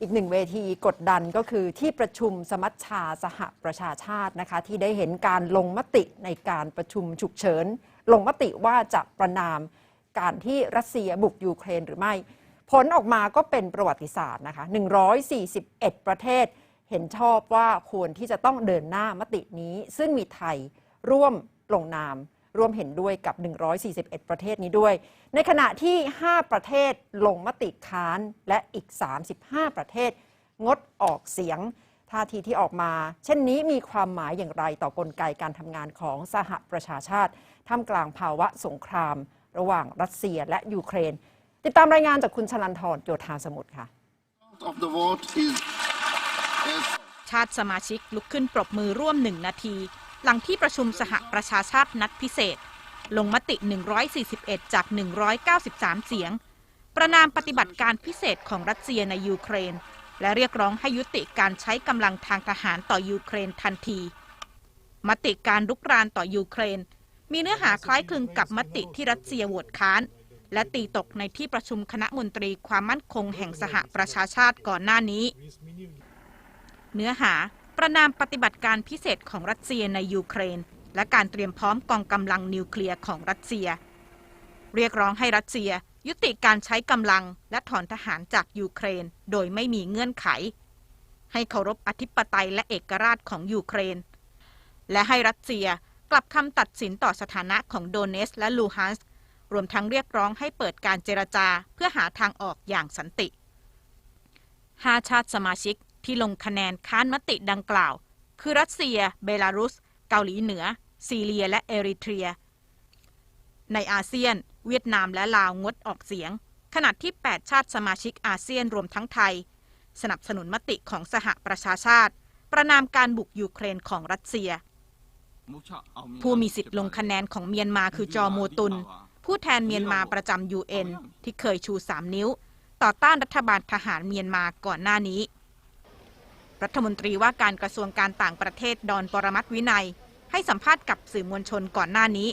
อีกหนึ่งเวทีกดดันก็คือที่ประชุมสมัชชาสหประชาชาตินะคะที่ได้เห็นการลงมติในการประชุมฉุกเฉิน ลงมติว่าจะประนามการที่รัสเซียบุกยูเครนหรือไม่ ผลออกมาก็เป็นประวัติศาสตร์นะคะ 141 ประเทศเห็นชอบว่าควรที่จะต้องเดินหน้ามตินี้ ซึ่งมีไทยร่วมลงนาม ร่วมเห็นด้วยกับ 141 ประเทศนี้ด้วย ในขณะที่ 5 ประเทศลงมติค้านและอีก 35 ประเทศ งดออกเสียงท่าทีที่ออกมา เช่นนี้มีความหมายอย่างไรต่อกลไกการทำงานของสหประชาชาติ ท่ามกลางภาวะสงคราม ระหว่างรัสเซียและยูเครน ติดตามรายงานจากคุณชลันทรโยธาสมุทรค่ะ of the vote is as ชาติสมาชิกลุกขึ้นปรบมือร่วมหนึ่งนาที หลังที่ประชุมสหประชาชาตินัดพิเศษ ลงมติ 141 จาก 193 เสียง ประนามปฏิบัติการพิเศษของรัสเซียในยูเครน และเรียกร้องให้ยุติการใช้กำลังทางทหารต่อยูเครนทันที มติการลุกรานต่อยูเครน มีเนื้อหาคล้ายคลึงกับมติที่รัสเซียโหวตค้าน และตีตกในที่ประชุมคณะมนตรีความมั่นคงแห่งสหประชาชาติก่อนหน้านี้ เนื้อหา ประนามปฏิบัติการพิเศษของรัสเซียในยูเครน และการเตรียมพร้อมกองกำลังนิวเคลียร์ของรัสเซีย เรียกร้องให้รัสเซีย ยุติการใช้กำลังและถอนทหารจากยูเครนโดยไม่มีเงื่อนไข ให้เคารพอธิปไตยและเอกราชของยูเครน และให้รัสเซียกลับคำตัดสินต่อสถานะของโดเนสและลูฮันส์รวมทั้งเรียกร้องให้เปิดการเจรจาเพื่อหาทางออกอย่างสันติห้าชาติสมาชิก ที่ลงคะแนนค้านมติดังกล่าว คือรัสเซีย เบลารุส เกาหลีเหนือ ซีเรียและเอริเทรีย ในอาเซียน เวียดนามและลาวงดออกเสียง ขณะที่ 8 ชาติสมาชิกอาเซียนรวมทั้งไทย สนับสนุนมติของสหประชาชาติ ประนามการบุกยูเครนของรัสเซีย ผู้มีสิทธิ์ลงคะแนนของเมียนมาคือจอโมตุน ผู้แทนเมียนมาประจำ UN ที่เคยชู 3 นิ้ว ต่อต้านรัฐบาลทหารเมียนมาก่อนหน้านี้ รัฐมนตรีว่าการกระทรวงการต่างประเทศดอนปรมัตวินัย ให้สัมภาษณ์กับสื่อมวลชนก่อนหน้านี้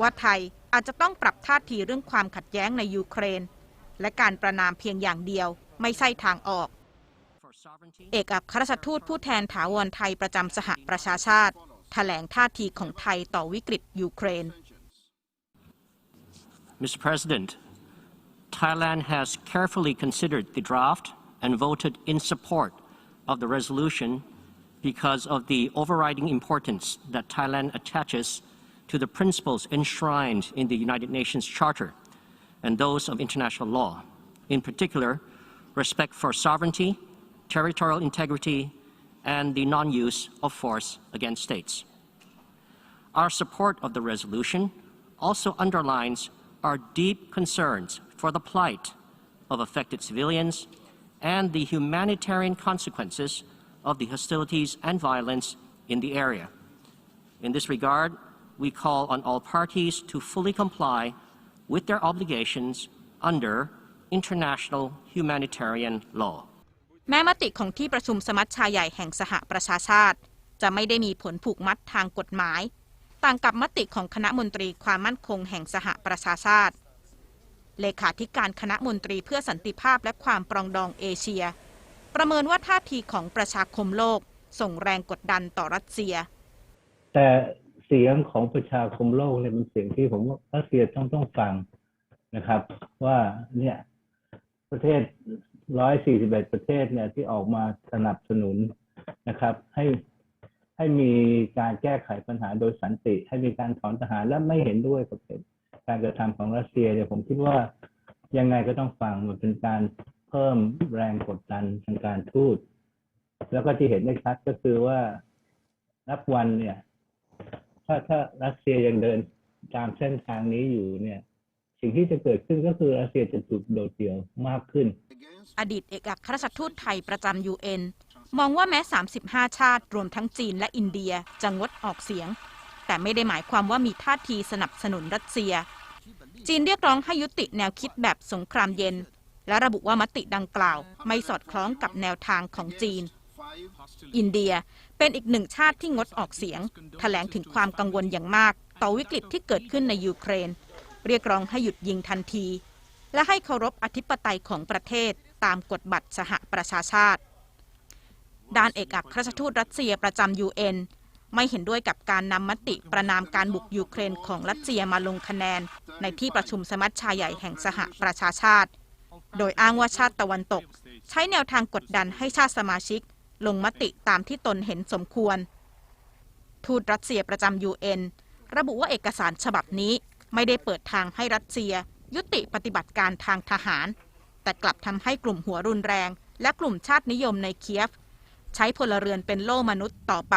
ว่าไทยอาจจะต้องปรับท่าทีเรื่องความขัดแย้งในยูเครน และการประนามเพียงอย่างเดียว ไม่ใช่ทางออก เอกอัครราชทูตผู้แทนถาวรไทยประจำสหประชาชาติแถลงท่าทีของไทยต่อวิกฤตยูเครน Mr. President, Thailand has carefully considered the draft and voted in support of the resolution because of the overriding importance that Thailand attaches to the principles enshrined in the United Nations Charter and those of international law, in particular, respect for sovereignty, territorial integrity, and the non use of force against states. Our support of the resolution also underlines our deep concerns for the plight of affected civilians and the humanitarian consequences of the hostilities and violence in the area. In this regard, we call on all parties to fully comply with their obligations under international humanitarian law. แม้มติของที่ประชุมสมัชชาใหญ่แห่งสหประชาชาติ จะไม่ได้มีผลผูกมัดทางกฎหมาย ต่างกับมติของคณะมนตรีความมั่นคงแห่งสหประชาชาติ เลขาธิการคณะมนตรีเพื่อสันติภาพและความปรองดองเอเชีย ประเมินว่าท่าทีของประชาคมโลก ส่งแรงกดดันต่อรัสเซีย แต่เสียงของประชาคมโลกเนี่ยเป็นเสียงที่ผมว่ารัสเซียต้องต้องฟังนะครับ ว่าเนี่ยประเทศ141ประเทศเนี่ยที่ออกมาสนับสนุนนะครับ ให้ให้มีการแก้ไขปัญหาโดยสันติ ให้มีการถอนทหารและไม่เห็นด้วยกับ การกระทำของรัสเซียเนี่ยผมคิดว่ายังไงก็ต้องฟังมันเป็นการเพิ่มแรงกดดันทางการทูตแล้วก็ที่เห็นได้ชัดก็คือว่านับวันเนี่ย ถ้าถ้ารัสเซียยังเดินตามเส้นทางนี้อยู่เนี่ย สิ่งที่จะเกิดขึ้นก็คือรัสเซียจะถูกโดดเดี่ยวมากขึ้น อดีตเอกอัครราชทูตไทยประจำ UN มองว่าแม้ 35 ชาติรวมทั้งจีนและอินเดียจะงดออกเสียง แต่ไม่ได้หมายความว่ามีท่าทีสนับสนุนรัสเซีย จีนเรียกร้องให้ยุติแนวคิดแบบสงครามเย็น และระบุว่ามติดังกล่าว ไม่สอดคล้องกับแนวทางของจีน อินเดียเป็นอีกหนึ่งชาติที่งดออกเสียง แถลงถึงความกังวลอย่างมาก ต่อวิกฤตที่เกิดขึ้นในยูเครน เรียกร้องให้หยุดยิงทันที และให้เคารพอธิปไตยของประเทศตามกฎบัตรสหประชาชาติ ด้านเอกอัครราชทูตรัสเซียประจำ UN ไม่เห็นด้วยกับการนำมติประนามการบุกยูเครนของรัสเซียมาลงคะแนน ในที่ประชุมสมัชชาใหญ่แห่งสหประชาชาติ โดยอ้างว่าชาติตะวันตก ใช้แนวทางกดดันให้ชาติสมาชิก ลงมติตามที่ตนเห็นสมควร ทูตรัสเซียประจำ UN ระบุว่าเอกสารฉบับนี้ไม่ได้เปิดทางให้รัสเซีย ยุติปฏิบัติการทางทหาร แต่กลับทำให้กลุ่มหัวรุนแรง และกลุ่มชาตินิยมในเคียฟ ใช้พลเรือนเป็นโล่มนุษย์ต่อไป